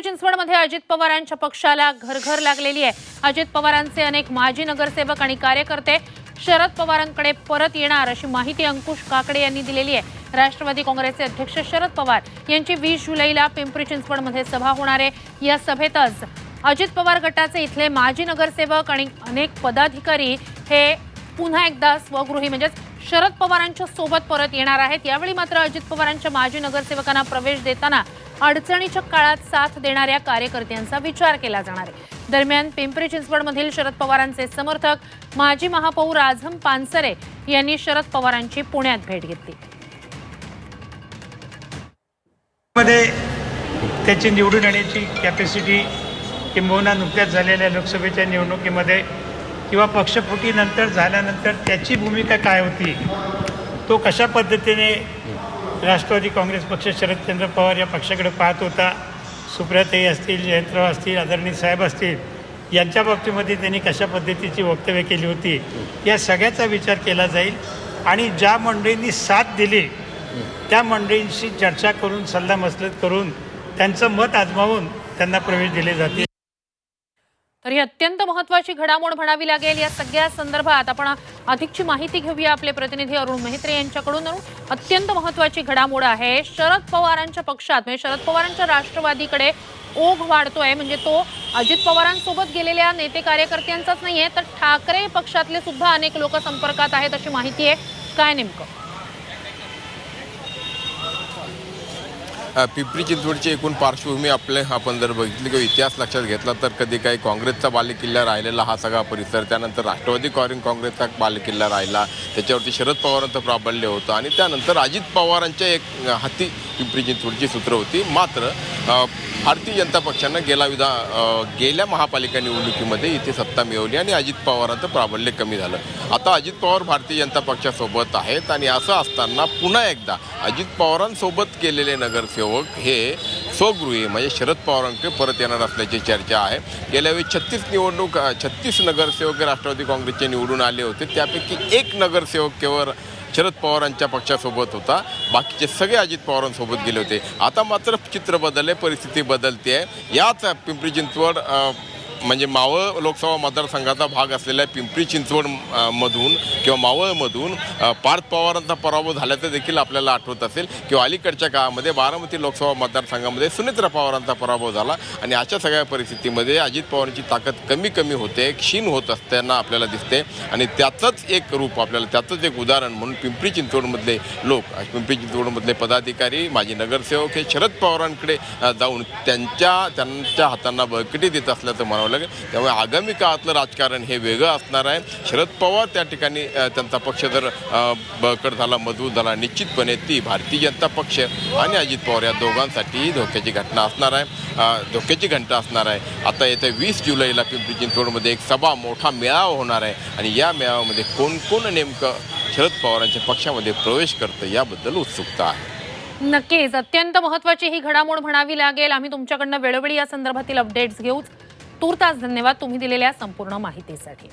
पिंपरी चिंचवडमध्ये अजित पवारांच्या पक्षाला घरघर लागलेली आहे. अजित पवारांचे अनेक माजी नगरसेवक आणि कार्यकर्ते शरद पवारांकडे परत येणार अशी माहिती अंकुश काकडे यांनी दिलेली आहे. राष्ट्रवादी काँग्रेसचे अध्यक्ष शरद पवार यांची वीस जुलैला पिंपरी चिंचवडमध्ये सभा होणार आहे. या सभेतच अजित पवार गटाचे इथले माजी नगरसेवक आणि अनेक पदाधिकारी हे पुन्हा एकदा स्वगृही म्हणजेच शरद पवारांच्या सोबत परत येणार आहेत. यावेळी मात्र अजित पवारांच्या माजी नगरसेवकांना प्रवेश देताना अडचणीच्या काळात साथ देणाऱ्या कार्यकर्त्यांचा विचार केला जाणार आहे. दरम्यान पिंपरी चिंचवडमधील शरद पवारांचे समर्थक माजी महापौर आझम पानसरे यांनी शरद पवारांची पुण्यात भेट घेतली. मध्ये त्याची निवडून येण्याची कॅपॅसिटी किंबहुना नुकत्याच झालेल्या लोकसभेच्या निवडणुकीमध्ये किंवा पक्षफुटीनंतर झाल्यानंतर त्याची भूमिका काय होती? तो कशा पद्धतीने राष्ट्रवादी काँग्रेस पक्ष शरदचंद्र पवार या पक्षाकडे पाहत होता? सुप्रियाताई असतील जयंतराव असतील आदरणीय साहेब असतील यांच्या बाबतीमध्ये त्यांनी कशा पद्धतीची वक्तव्य केली होती? या सगळ्याचा विचार केला जाईल. आणि ज्या मंडळींनी साथ दिली त्या मंडळींशी चर्चा करून सल्लामसलत करून त्यांचं मत आजमावून त्यांना प्रवेश दिले जातील. तर ही अत्यंत महत्वाची घडामोड म्हणावी लागेल. या सगळ्या संदर्भात आपण अधिकची माहिती घेऊया आपले प्रतिनिधी अरुण मेहत्रे यांच्याकडून. अरुण, अत्यंत महत्वाची घडामोड आहे. शरद पवारांच्या पक्षात म्हणजे शरद पवारांच्या राष्ट्रवादीकडे ओघ वाढतोय. म्हणजे तो अजित पवारांसोबत गेलेल्या नेते कार्यकर्त्यांचाच नाहीये तर ठाकरे पक्षातले सुद्धा अनेक लोक संपर्कात आहेत अशी माहिती आहे. काय नेमकं? पिंपरी चिंचवडची एकूण पार्श्वभूमी आपले आपण जर बघितली किंवा इतिहास लक्षात घेतला तर कधी काही काँग्रेसचा बालेकिल्ला राहिलेला हा सगळा परिसर त्यानंतर राष्ट्रवादी काँग्रेस काँग्रेसचा बालेकिल्ला राहिला त्याच्यावरती शरद पवारांचं प्राबल्य होतं आणि त्यानंतर अजित पवारांच्या एक हाती पिंपरी चिंचवडची सूत्र होती. मात्र भारतीय जनता पक्षानं गेला विधा गेल्या महापालिका निवडणुकीमध्ये इथे सत्ता मिळवली आणि अजित पवारांचं प्राबल्य कमी झालं. आता अजित पवार भारतीय जनता पक्षासोबत आहेत आणि असं असताना पुन्हा एकदा अजित पवारांसोबत केलेले नगरसेवक हे स्वगृही म्हणजे शरद पवारांकडे परत येणार असल्याची चर्चा आहे. गेल्या वेळी छत्तीस निवडणूक छत्तीस नगरसेवक राष्ट्रवादी काँग्रेसचे निवडून आले होते. त्यापैकी एक नगरसेवक केवळ शरद पवारांच्या पक्षासोबत होता. बाकीचे सगळे अजित पवारांसोबत गेले होते. आता मात्र चित्र बदलले परिस्थिती बदलते आहे याच पिंपरी चिंचवड म्हणजे मावळ लोकसभा मतदारसंघाचा भाग असलेल्या पिंपरी चिंचवड मधून किंवा मावळमधून पार्थ पवारांचा पराभव झाल्याचं देखील आपल्याला आठवत असेल किंवा अलीकडच्या काळामध्ये बारामती लोकसभा मतदारसंघामध्ये सुनेत्रा पवारांचा पराभव झाला आणि अशा सगळ्या परिस्थितीमध्ये अजित पवारांची ताकद कमी कमी होते क्षीण होत असताना आपल्याला दिसते आणि त्याचंच एक रूप आपल्याला त्याचंच एक उदाहरण म्हणून पिंपरी चिंचवडमधले लोक पिंपरी चिंचवडमधले पदाधिकारी माजी नगरसेवक हे शरद पवारांकडे जाऊन त्यांच्या त्यांच्या हातांना बळकटी देत असल्याचं म्हणावं लागेल त्यामुळे आगामी काळातलं राजकारण हे वेगळं असणार आहे. शरद पवार त्या ठिकाणी त्यांचा पक्ष जर बळकट झाला मजबूत झाला निश्चितपणे ती भारतीय जनता पक्ष आणि अजित पवार या दोघांसाठी धोक्याची घटना असणार आहे. धोक्याची घंटा असणार आहे. आता येत्या वीस जुलैला पिंपरी चिंचवडमध्ये एक सभा मोठा मेळावा होणार आहे. आणि या मेळाव्यामध्ये कोण कोण नेमकं शरद पवारांच्या पक्षामध्ये प्रवेश करतं याबद्दल उत्सुकता आहे. नक्कीच. अत्यंत महत्वाची ही घडामोड म्हणावी लागेल. आम्ही तुमच्याकडनं वेळोवेळी या संदर्भातील अपडेट्स घेऊच तूर्तास धन्यवाद तुम्ही दिलेल्या संपूर्ण माहितीसाठी.